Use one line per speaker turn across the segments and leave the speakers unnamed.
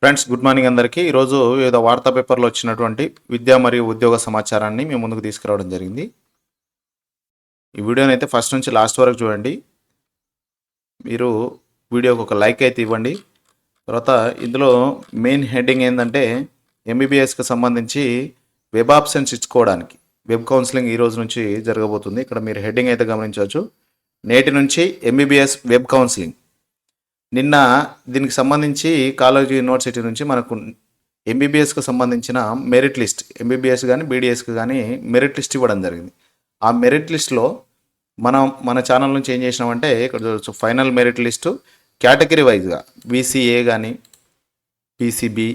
Friends good morning అందరికీ. ఈరోజు ఏదో వార్తా పేపర్లో వచ్చినటువంటి విద్య మరియు ఉద్యోగ సమాచారాన్ని మేము ముందుకు తీసుకురావడం జరిగింది. ఈ వీడియోని అయితే ఫస్ట్ నుంచి లాస్ట్ వరకు చూడండి. మీరు వీడియోకి ఒక లైక్ అయితే ఇవ్వండి. తర్వాత ఇందులో మెయిన్ హెడ్డింగ్ ఏంటంటే ఎంబీబీఎస్కి సంబంధించి వెబ్ ఆప్షన్స్ ఇచ్చుకోవడానికి. వెబ్ కౌన్సిలింగ్ ఈ రోజు నుంచి జరగబోతుంది. ఇక్కడ మీరు హెడ్డింగ్ అయితే గమనించవచ్చు. నేటి నుంచి ఎంబీబీఎస్ వెబ్ కౌన్సిలింగ్. నిన్న దీనికి సంబంధించి కాలేజ్ యూనివర్సిటీ నుంచి మనకు ఎంబీబీఎస్కు సంబంధించిన మెరిట్ లిస్ట్ ఎంబీబీఎస్ కానీ బీడీఎస్కి కానీ మెరిట్ లిస్ట్ ఇవ్వడం జరిగింది. ఆ మెరిట్ లిస్ట్లో మనం మన ఛానల్ నుంచి ఏం చేసినామంటే ఇక్కడ చూడొచ్చు ఫైనల్ మెరిట్ లిస్టు కేటగిరీ వైజ్గా బీసీఏ కానీ పీసీబీ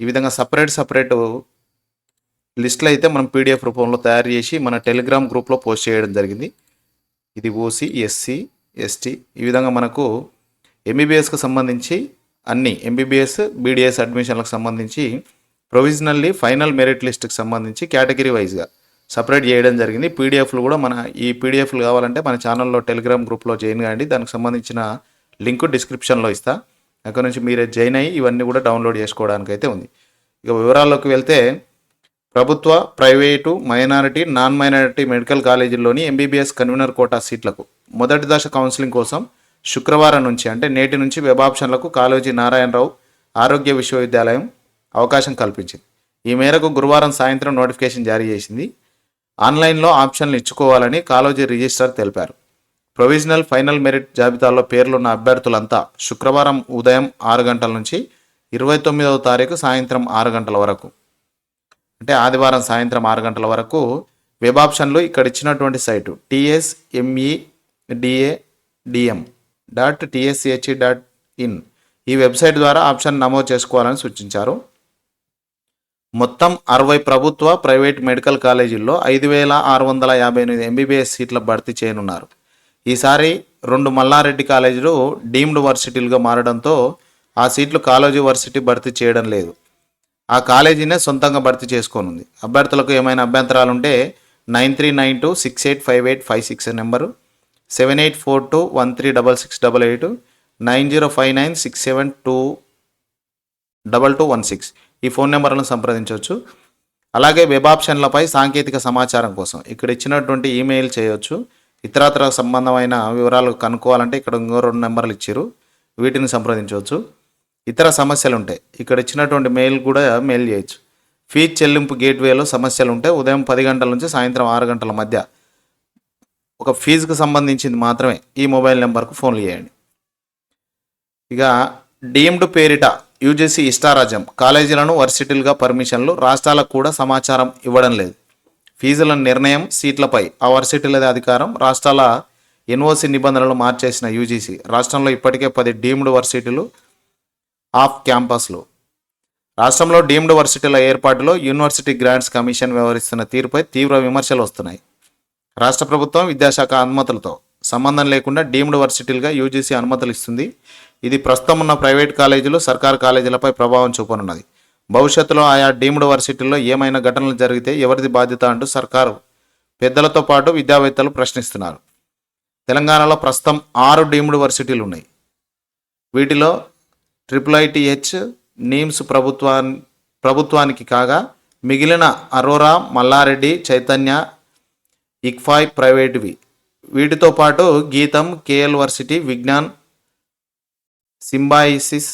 ఈ విధంగా సపరేట్ సపరేట్ లిస్టులు అయితే మనం పీడిఎఫ్ రూపంలో తయారు చేసి మన టెలిగ్రామ్ గ్రూప్లో పోస్ట్ చేయడం జరిగింది. ఇది ఓసీ ఎస్సీ ఎస్టీ ఈ విధంగా మనకు ఎంబీబీఎస్కి సంబంధించి అన్ని ఎంబీబీఎస్ బీడీఎస్ అడ్మిషన్లకు సంబంధించి ప్రొవిజనల్లీ ఫైనల్ మెరిట్ లిస్ట్కి సంబంధించి కేటగిరీ వైజ్గా సపరేట్ చేయడం జరిగింది. పీడిఎఫ్లు కూడా మన ఈ పీడిఎఫ్లు కావాలంటే మన ఛానల్లో టెలిగ్రామ్ గ్రూప్లో జాయిన్ కాండి. దానికి సంబంధించిన లింక్ డిస్క్రిప్షన్లో ఇస్తా. అక్కడ నుంచి మీరే జాయిన్ అయ్యి ఇవన్నీ కూడా డౌన్లోడ్ చేసుకోవడానికి అయితే ఉంది. ఇక వివరాల్లోకి వెళ్తే ప్రభుత్వ private minority non minority medical కాలేజీల్లోని MBBS convener quota సీట్లకు మొదటి దశ కౌన్సిలింగ్ కోసం శుక్రవారం నుంచి అంటే నేటి నుంచి వెబ్ ఆప్షన్లకు కాళోజీ నారాయణరావు ఆరోగ్య విశ్వవిద్యాలయం అవకాశం కల్పించింది. ఈ మేరకు గురువారం సాయంత్రం నోటిఫికేషన్ జారీ చేసింది. ఆన్లైన్లో ఆప్షన్లు ఇచ్చుకోవాలని కాలోజీ రిజిస్ట్రార్ తెలిపారు. ప్రొవిజనల్ ఫైనల్ మెరిట్ జాబితాలో పేర్లున్న అభ్యర్థులంతా శుక్రవారం ఉదయం ఆరు గంటల నుంచి ఇరవై తొమ్మిదవ తారీఖు సాయంత్రం ఆరు గంటల వరకు అంటే ఆదివారం సాయంత్రం ఆరు గంటల వరకు వెబ్ ఆప్షన్లు ఇక్కడ ఇచ్చినటువంటి site TS ME DA DM dot TSCH dot in ఈ వెబ్సైట్ ద్వారా ఆప్షన్ నమోదు చేసుకోవాలని సూచించారు. మొత్తం అరవై ప్రభుత్వ ప్రైవేట్ మెడికల్ కాలేజీల్లో ఐదు వేల ఆరు వందల యాభై ఎనిమిది ఎంబీబీఎస్ సీట్ల భర్తీ చేయనున్నారు. ఈసారి రెండు మల్లారెడ్డి కాలేజీలు డీమ్డ్ వర్సిటీలుగా మారడంతో ఆ సీట్లు కాలేజీ వర్సిటీ భర్తీ చేయడం లేదు. ఆ కాలేజీనే సొంతంగా భర్తీ చేసుకోనుంది. అభ్యర్థులకు ఏమైనా అభ్యంతరాలు ఉంటే nine three nine two six eight five eight five six number seven eight four two one three double six double eight nine zero five nine six seven two double two one six ఈ phone నెంబర్లను సంప్రదించవచ్చు. అలాగే web ఆప్షన్లపై సాంకేతిక సమాచారం కోసం ఇక్కడ ఇచ్చినటువంటి email చేయొచ్చు. ఇతరత్ర సంబంధమైన వివరాలు కనుక్కోవాలంటే ఇక్కడ ఇంకో రెండు నెంబర్లు ఇచ్చారు వీటిని సంప్రదించవచ్చు. ఇతర సమస్యలు ఉంటాయి ఇక్కడ ఇచ్చినటువంటి మెయిల్ కూడా మెయిల్ చేయొచ్చు. ఫీజు చెల్లింపు గేట్వేలో సమస్యలు ఉంటే ఉదయం పది గంటల నుంచి సాయంత్రం ఆరు గంటల మధ్య ఒక ఫీజుకు సంబంధించింది మాత్రమే ఈ మొబైల్ నెంబర్కు ఫోన్లు చేయండి. ఇక డీమ్డ్ పేరిట యూజీసీ ఇష్టారాజ్యం కాలేజీలను వర్సిటీలుగా పర్మిషన్లు రాష్ట్రాలకు కూడా సమాచారం ఇవ్వడం లేదు. ఫీజుల నిర్ణయం సీట్లపై ఆ వర్సిటీల అధికారం రాష్ట్రాల ఎన్ఓసి నిబంధనలు మార్చేసిన యూజీసీ రాష్ట్రంలో ఇప్పటికే పది డీమ్డ్ వర్సిటీలు ఆఫ్ క్యాంపస్లు. రాష్ట్రంలో డీమ్డ్ వర్సిటీల ఏర్పాటులో యూనివర్సిటీ గ్రాంట్స్ కమిషన్ వ్యవహరిస్తున్న తీరుపై తీవ్ర విమర్శలు వస్తున్నాయి. రాష్ట్ర ప్రభుత్వం విద్యాశాఖ అనుమతులతో సంబంధం లేకుండా డీమ్డ్ వర్సిటీలుగా యూజీసీ అనుమతులు ఇస్తుంది. ఇది ప్రస్తుతం ఉన్న ప్రైవేట్ కాలేజీలు సర్కారు కాలేజీలపై ప్రభావం చూపనున్నది. భవిష్యత్తులో ఆయా డీమ్డ్ వర్సిటీల్లో ఏమైనా ఘటనలు జరిగితే ఎవరిది బాధ్యత అంటూ సర్కారు పెద్దలతో పాటు విద్యావేత్తలు ప్రశ్నిస్తున్నారు. తెలంగాణలో ప్రస్తుతం ఆరు డీమ్డ్ వర్సిటీలు ఉన్నాయి వీటిలో ట్రిపుల్ ఐటీహెచ్ నీమ్స్ ప్రభుత్వాన్ ప్రభుత్వానికి కాగా మిగిలిన అరోరా మల్లారెడ్డి చైతన్య ఇక్ఫాయ్ ప్రైవేటువి. వీటితో పాటు Gitam KL varsity Vignan Symbiosis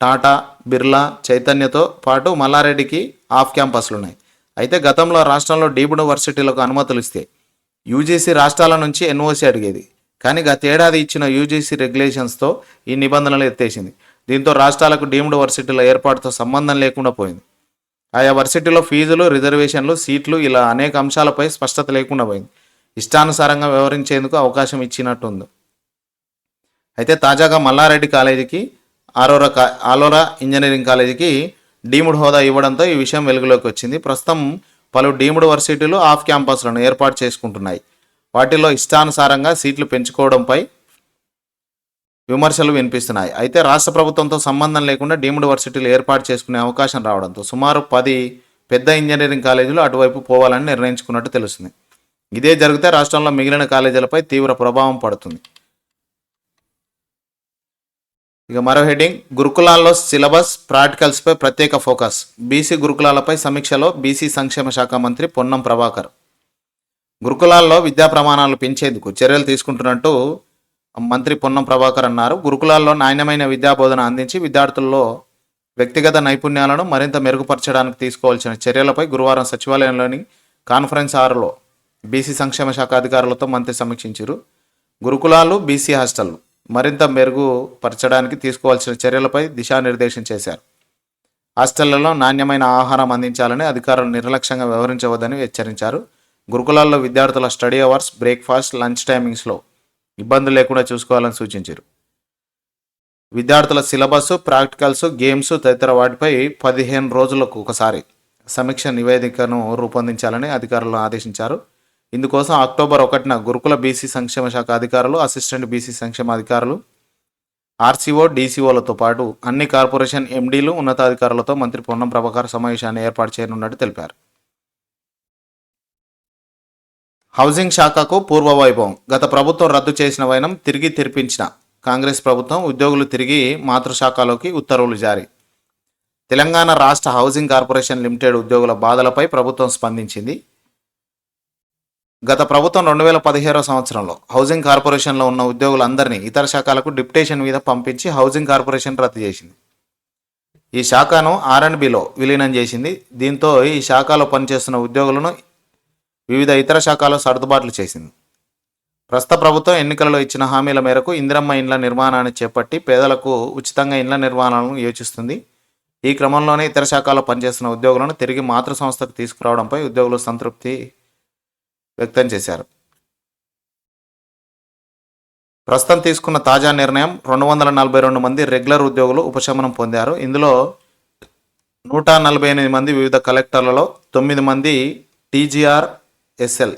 Tata Birla చైతన్యతో పాటు మల్లారెడ్డికి ఆఫ్ క్యాంపస్లు ఉన్నాయి అయితే గతంలో రాష్ట్రంలో డీమ్డ్ వర్సిటీలకు అనుమతులు ఇస్తే యూజీసీ రాష్ట్రాల నుంచి ఎన్ఓసి అడిగేది. కానీ గతేడాది ఇచ్చిన యూజీసీ రెగ్యులేషన్స్తో ఈ నిబంధనలు ఎత్తేసింది. దీంతో రాష్ట్రాలకు డీమ్డ్ వర్సిటీల ఏర్పాటుతో సంబంధం లేకుండా పోయింది. ఆయా వర్సిటీలో ఫీజులు రిజర్వేషన్లు సీట్లు ఇలా అనేక అంశాలపై స్పష్టత లేకుండా పోయింది. ఇష్టానుసారంగా వ్యవహరించేందుకు అవకాశం ఇచ్చినట్టుంది. అయితే తాజాగా మల్లారెడ్డి కాలేజీకి ఆరోరా కా ఆలోరా ఇంజనీరింగ్ కాలేజీకి డీముడ్ హోదా ఇవ్వడంతో ఈ విషయం వెలుగులోకి వచ్చింది. ప్రస్తుతం పలు డీముడ్ వర్సిటీలు ఆఫ్ క్యాంపస్లను ఏర్పాటు చేసుకుంటున్నాయి. వాటిలో ఇష్టానుసారంగా సీట్లు పెంచుకోవడంపై విమర్శలు వినిపిస్తున్నాయి. అయితే రాష్ట్ర ప్రభుత్వంతో సంబంధం లేకుండా డీమ్డ్ వర్సిటీలు ఏర్పాటు చేసుకునే అవకాశం రావడంతో సుమారు పది పెద్ద ఇంజనీరింగ్ కాలేజీలు అటువైపు పోవాలని నిర్ణయించుకున్నట్టు తెలుస్తుంది. ఇదే జరిగితే రాష్ట్రంలో మిగిలిన కాలేజీలపై తీవ్ర ప్రభావం పడుతుంది. ఇక మరో హెడ్డింగ్ గురుకులాల్లో సిలబస్ ప్రాక్టికల్స్పై ప్రత్యేక ఫోకస్. బీసీ గురుకులాలపై సమీక్షలో బీసీ సంక్షేమ శాఖ మంత్రి పొన్నం ప్రభాకర్. గురుకులాల్లో విద్యా ప్రమాణాలు పెంచేందుకు చర్యలు తీసుకుంటున్నట్టు మంత్రి పొన్నం ప్రభాకర్ అన్నారు. గురుకులాల్లో నాణ్యమైన విద్యా బోధన అందించి విద్యార్థుల్లో వ్యక్తిగత నైపుణ్యాలను మరింత మెరుగుపరచడానికి తీసుకోవాల్సిన చర్యలపై గురువారం సచివాలయంలోని కాన్ఫరెన్స్ హాల్లో బీసీ సంక్షేమ శాఖ అధికారులతో మంత్రి సమీక్షించారు. గురుకులాలు బీసీ హాస్టల్ మరింత మెరుగుపరచడానికి తీసుకోవాల్సిన చర్యలపై దిశానిర్దేశం చేశారు. హాస్టళ్ళలో నాణ్యమైన ఆహారం అందించాలని అధికారులు నిర్లక్ష్యంగా వ్యవహరించవద్దని హెచ్చరించారు. గురుకులాల్లో విద్యార్థుల స్టడీ అవర్స్ బ్రేక్ఫాస్ట్ లంచ్ టైమింగ్స్లో ఇబ్బందులు లేకుండా చూసుకోవాలని సూచించారు. విద్యార్థుల సిలబస్ ప్రాక్టికల్స్ గేమ్స్ తదితర వాటిపై పదిహేను రోజులకు ఒకసారి సమీక్ష నివేదికను రూపొందించాలని అధికారులను ఆదేశించారు. ఇందుకోసం అక్టోబర్ ఒకటిన గురుకుల బీసీ సంక్షేమ శాఖ అధికారులు అసిస్టెంట్ బీసీ సంక్షేమ అధికారులు ఆర్సీఓ డీసీఓలతో పాటు అన్ని కార్పొరేషన్ ఎండీలు ఉన్నతాధికారులతో మంత్రి పొన్నం ప్రభాకర్ సమావేశాన్ని ఏర్పాటు చేయనున్నట్టు తెలిపారు. హౌసింగ్ శాఖకు పూర్వ వైభవం గత ప్రభుత్వం రద్దు చేసిన వైనం తిరిగి తెరిపించిన. కాంగ్రెస్ ప్రభుత్వం ఉద్యోగులు తిరిగి మాతృశాఖలోకి ఉత్తర్వులు జారీ. తెలంగాణ రాష్ట్ర హౌసింగ్ కార్పొరేషన్ లిమిటెడ్ ఉద్యోగుల బాధలపై ప్రభుత్వం స్పందించింది. గత ప్రభుత్వం రెండు వేల పదిహేడవ సంవత్సరంలో హౌసింగ్ కార్పొరేషన్లో ఉన్న ఉద్యోగులందరినీ ఇతర శాఖలకు డిప్యుటేషన్ మీద పంపించి హౌసింగ్ కార్పొరేషన్ రద్దు చేసింది. ఈ శాఖను ఆర్ అండ్ బిలో విలీనం చేసింది. దీంతో ఈ శాఖలో పనిచేస్తున్న ఉద్యోగులను వివిధ ఇతర శాఖల్లో సర్దుబాట్లు చేసింది. ప్రస్తుత ప్రభుత్వం ఎన్నికలలో ఇచ్చిన హామీల మేరకు ఇందిరమ్మ ఇండ్ల నిర్మాణాన్ని చేపట్టి పేదలకు ఉచితంగా ఇండ్ల నిర్మాణాలను యోచిస్తుంది. ఈ క్రమంలోనే ఇతర శాఖలో పనిచేస్తున్న ఉద్యోగులను తిరిగి మాతృ సంస్థకు తీసుకురావడంపై ఉద్యోగులు సంతృప్తి వ్యక్తం చేశారు. ప్రస్తుతం తీసుకున్న తాజా నిర్ణయం రెండు వందల నలభై రెండు మంది రెగ్యులర్ ఉద్యోగులు ఉపశమనం పొందారు. ఇందులో నూట నలభై ఎనిమిది మంది వివిధ కలెక్టర్లలో తొమ్మిది మంది టీజీఆర్ ఎస్ఎల్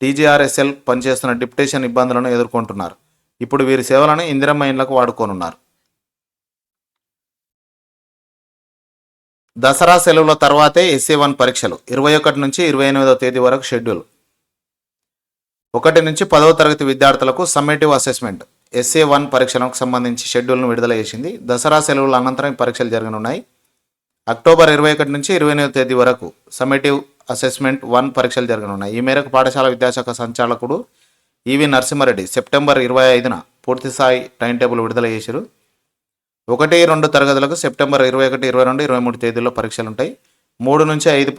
టీజీఆర్ఎస్ఎల్ పనిచేస్తున్న డిప్యుటేషన్ ఇబ్బందులను ఎదుర్కొంటున్నారు. ఇప్పుడు వీరి సేవలను ఇందిరమ్మ ఇండ్లకు వాడుకోనున్నారు. దసరా సెలవుల తర్వాతే ఎస్ఏ వన్ పరీక్షలు ఇరవై ఒకటి నుంచి ఇరవై ఎనిమిదో తేదీ వరకు షెడ్యూల్. ఒకటి నుంచి పదవ తరగతి విద్యార్థులకు సమ్మేటివ్ అసెస్మెంట్ ఎస్ఏ వన్ పరీక్షలకు సంబంధించి షెడ్యూల్ను విడుదల చేసింది. దసరా సెలవుల అనంతరం పరీక్షలు జరగనున్నాయి. అక్టోబర్ ఇరవై ఒకటి నుంచి ఇరవై ఎనిమిదో తేదీ వరకు సమ్మేటివ్ అసెస్మెంట్ వన్ పరీక్షలు జరగనున్నాయి. ఈ మేరకు పాఠశాల విద్యాశాఖ సంచాలకుడు ఈవి నరసింహారెడ్డి సెప్టెంబర్ ఇరవై ఐదున పూర్తిస్థాయి టైం టేబుల్ విడుదల చేశారు. ఒకటి రెండు తరగతులకు సెప్టెంబర్ ఇరవై ఒకటి ఇరవై రెండు ఇరవై మూడు తేదీల్లో పరీక్షలు ఉంటాయి మూడు నుంచి ఐదు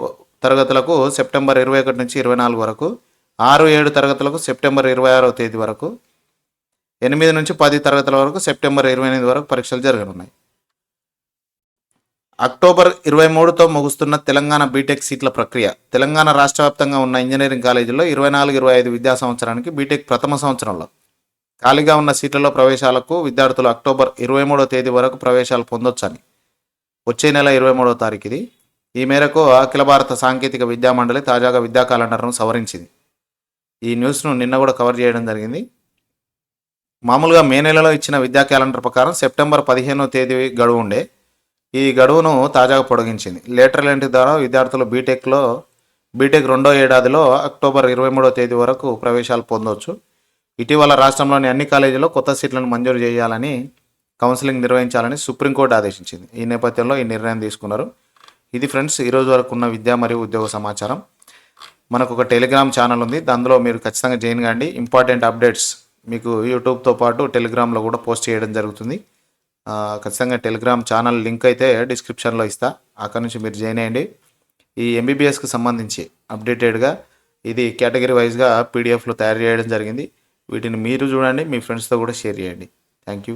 తరగతులకు సెప్టెంబర్ ఇరవై ఒకటి నుంచి ఇరవై నాలుగు వరకు ఆరు ఏడు తరగతులకు సెప్టెంబర్ ఇరవై ఆరవ తేదీ వరకు ఎనిమిది నుంచి పది తరగతుల వరకు సెప్టెంబర్ ఇరవై ఎనిమిది వరకు పరీక్షలు జరగనున్నాయి. అక్టోబర్ ఇరవై మూడుతో ముగుస్తున్న తెలంగాణ బీటెక్ సీట్ల ప్రక్రియ. తెలంగాణ రాష్ట్ర వ్యాప్తంగా ఉన్న ఇంజనీరింగ్ కాలేజీల్లో ఇరవై నాలుగు ఇరవై ఐదు విద్యా సంవత్సరానికి బీటెక్ ప్రథమ సంవత్సరంలో. ఖాళీగా ఉన్న సీట్లలో ప్రవేశాలకు విద్యార్థులు అక్టోబర్ ఇరవై మూడో తేదీ వరకు ప్రవేశాలు పొందొచ్చని. వచ్చే నెల ఇరవై మూడో తారీఖు ఇది ఈ మేరకు అఖిల భారత సాంకేతిక విద్యా మండలి తాజాగా విద్యా క్యాలెండర్ను సవరించింది. ఈ న్యూస్ను నిన్న కూడా కవర్ చేయడం జరిగింది. మామూలుగా మే నెలలో ఇచ్చిన విద్యా క్యాలెండర్ ప్రకారం సెప్టెంబర్ పదిహేనో తేదీ గడువు ఉండే. ఈ గడువును తాజాగా పొడిగించింది. లేటర్ ఎంట్రీ ద్వారా విద్యార్థులు బీటెక్లో బీటెక్ రెండో ఏడాదిలో అక్టోబర్ ఇరవై మూడో తేదీ వరకు ప్రవేశాలు పొందవచ్చు ఇటీవల రాష్ట్రంలోని అన్ని కాలేజీల్లో కొత్త సీట్లను మంజూరు చేయాలని కౌన్సిలింగ్ నిర్వహించాలని సుప్రీంకోర్టు ఆదేశించింది. ఈ నేపథ్యంలో ఈ నిర్ణయం తీసుకున్నారు. ఇది ఫ్రెండ్స్ ఈరోజు వరకు ఉన్న విద్యా మరియు ఉద్యోగ సమాచారం. మనకు ఒక టెలిగ్రామ్ ఛానల్ ఉంది. దానిలో మీరు ఖచ్చితంగా జాయిన్ కాండి. ఇంపార్టెంట్ అప్డేట్స్ మీకు యూట్యూబ్తో పాటు టెలిగ్రామ్లో కూడా పోస్ట్ చేయడం జరుగుతుంది. ఖచ్చితంగా టెలిగ్రామ్ ఛానల్ లింక్ అయితే డిస్క్రిప్షన్లో ఇస్తా. అక్కడ నుంచి మీరు జాయిన్ అయ్యండి. ఈ ఎంబీబీఎస్కి సంబంధించి అప్డేటెడ్గా ఇది కేటగిరీ వైజ్గా పీడిఎఫ్లో తయారు చేయడం జరిగింది. వీటిని మీరు చూడండి మీ ఫ్రెండ్స్తో కూడా షేర్ చేయండి. Thank you.